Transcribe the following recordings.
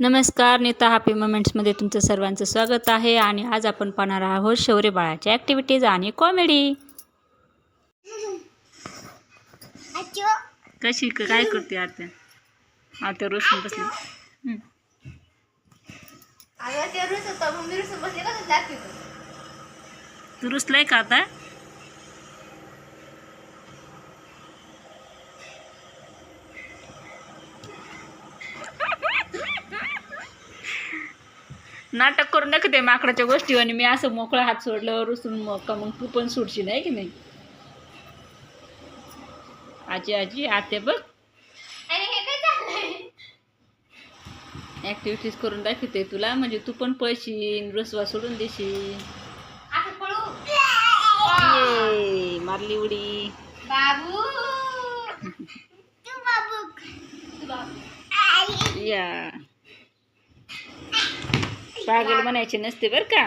नमस्कार नीता हॅपी मोमेंट्समध्ये तुमचं सर्वांचं स्वागत आहे आणि आज आपण पाहणार आहोत शौर्य बाळाच्या ॲक्टिव्हिटीज आणि कॉमेडी कशी काय करते आता आता रोशन बसली. रुसून तू रुसलाय का आता? नाटक करू नका ते माकडाच्या गोष्टी आणि मी असं मोकळा हात सोडलं रुसून मग का मग तू पण सुटशील नाही की नाही? आजी आजी आते बघ. हे ऍक्टिव्हिटीज करून दाखवते तुला म्हणजे तू पण पळशील रसवा सोडून देशील. मारली उडी. बाबू. तू बाबू. तू बाबू या पागल म्हणायचे नसते बर का?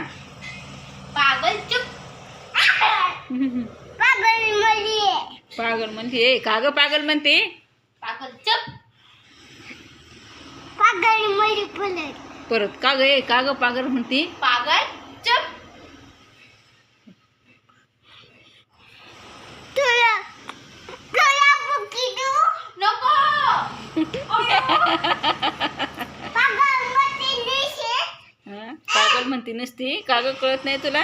पागल चुप. पागल मली पागल म्हणते. ए काग पागल म्हणते? पागल चुप. पागल पलट. परत काग ए काग पागल म्हणते? पागल चुप. नको पागल मती निशे हा? पागल म्हणते नसते. काग कळत नाही तुला?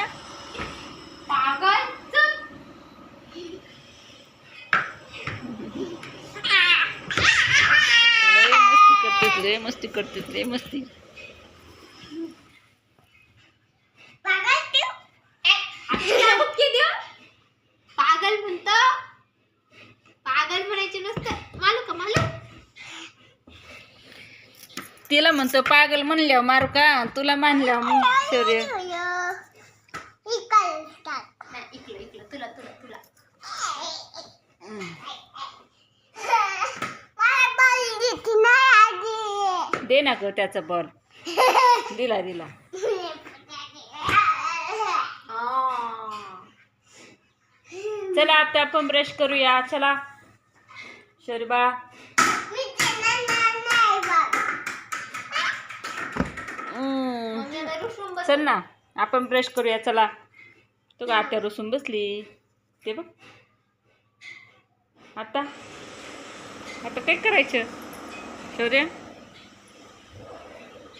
मस्ती करते मस्ती करते लय मस्ती पागल देऊ तुला बुकी देऊ पागल म्हणतो पागल म्हणायचे नसतं मालू का मालू तिला म्हणतो पागल म्हणल्यावर मारू का? तुला मानल्यावर मग शौर्य. दे ना ग त्याचा बॉल. दिला दिला. चला आता आपण ब्रश करूया. चला. शौर्य बाळा हम्म. चल ना आपण ब्रश करूया चला. तो का आत्या रुसून बसली. ते बघ. आता? आता काय करायचं? शौर्य?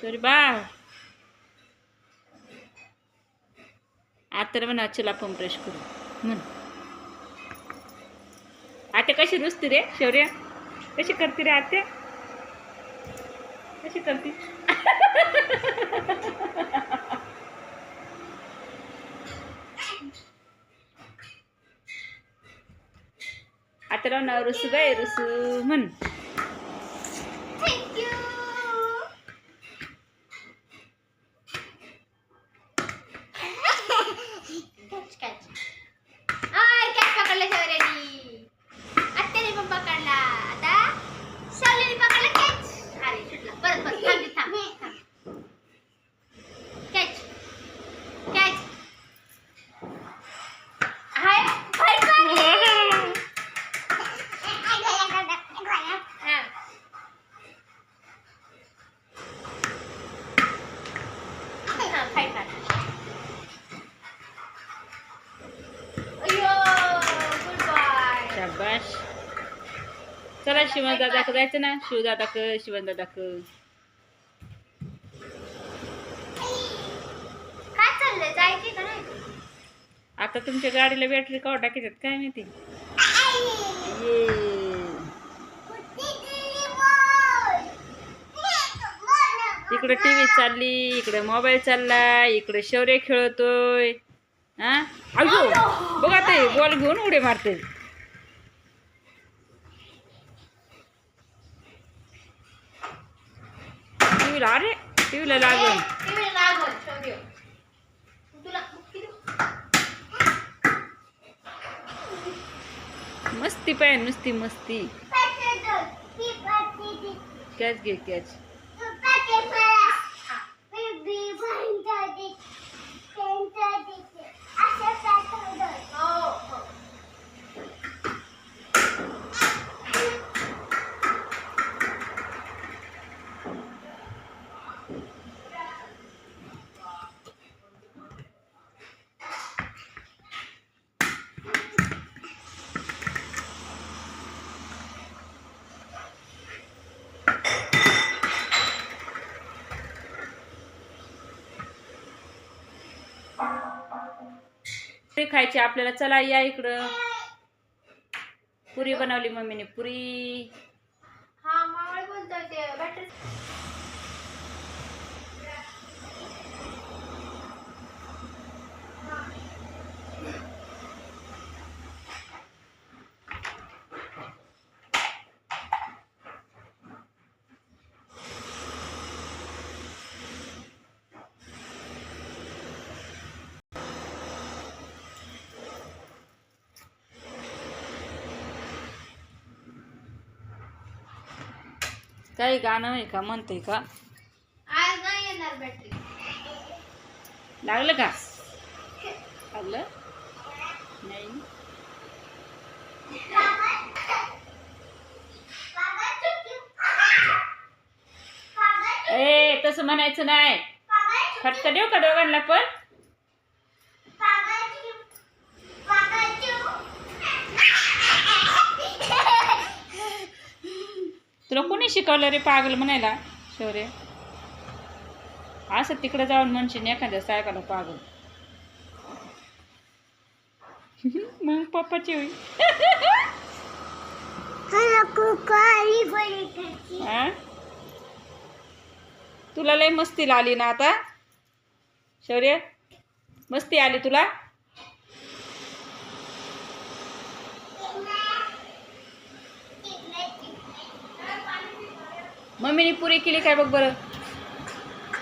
शौर्य बा आता म्हणा चल आपण ब्रश करू. म्हण. आत्या कशी रुसते रे शौर्य? कशी करते रे आत्या? कशी करते? आता राव ना रुसू गाय रुसू म्हण thank you catch catch I catch पकडला शौर्यानी आत्याने पण पकडला आता शौर्याने पकडला कॅच अरे सुटला परत परत थांब रे, थांब थांब कॅच कॅच हाय हाय हा हा फाईट मार अय्यो गुड बाय शाबाश चला शिवण दादाक जायचं ना? शिव शिवण दादाक काय चाललंय? जायचे का नाही? आता तुमच्या गाडीला बॅटरी कवा टाकायच्यात? काय माहिती. इकडे टी व्ही चालली इकडे मोबाईल चालला इकडे शौर्य खेळतोय. हा? अयो बघा ते बॉल घेऊन उडे मारते टीव्हीला अरे टीव्हीला लागल. मस्ती पाय नुसती मस्ती. कॅच घे कॅच. पुरी खायची आपल्याला चला या इकडं. पुरी बनवली मम्मीने पुरी. काही गाणं आहे का म्हणते का? आज नाही येणार बॅटरी लागलं का? लागलं? नाही. ए तसं म्हणायचं नाही. फटका देऊ का दोघांना पण? तुला कोणी शिकवलं रे पागल म्हणायला? शौर्य. असं तिकडे जाऊन म्हणशील एखाद्या साहेबाला पागल. मग पप्पाची होईल. हा? तुला लय मस्ती आली ना आता? शौर्य मस्ती आली तुला? मम्मीने पुरी केली काय बघ बरं?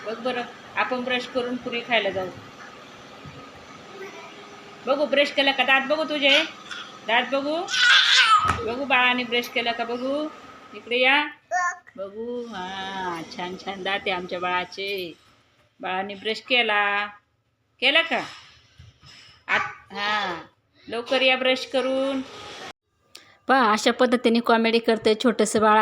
बघ बरं आपण ब्रश करून पुरी खायला जाऊ. बघू ब्रश केलं का? दात बघू तुझे. दात बघू. बघू बाळाने ब्रश केलं का बघू? इकडे या. बघू. हा छान छान दात आहे आमच्या बाळाचे. बाळाने ब्रश केला. केला का? आत हा. लवकर या ब्रश करून. पहा अशा पद्धतीने कॉमेडी करते छोटंसं बाळा.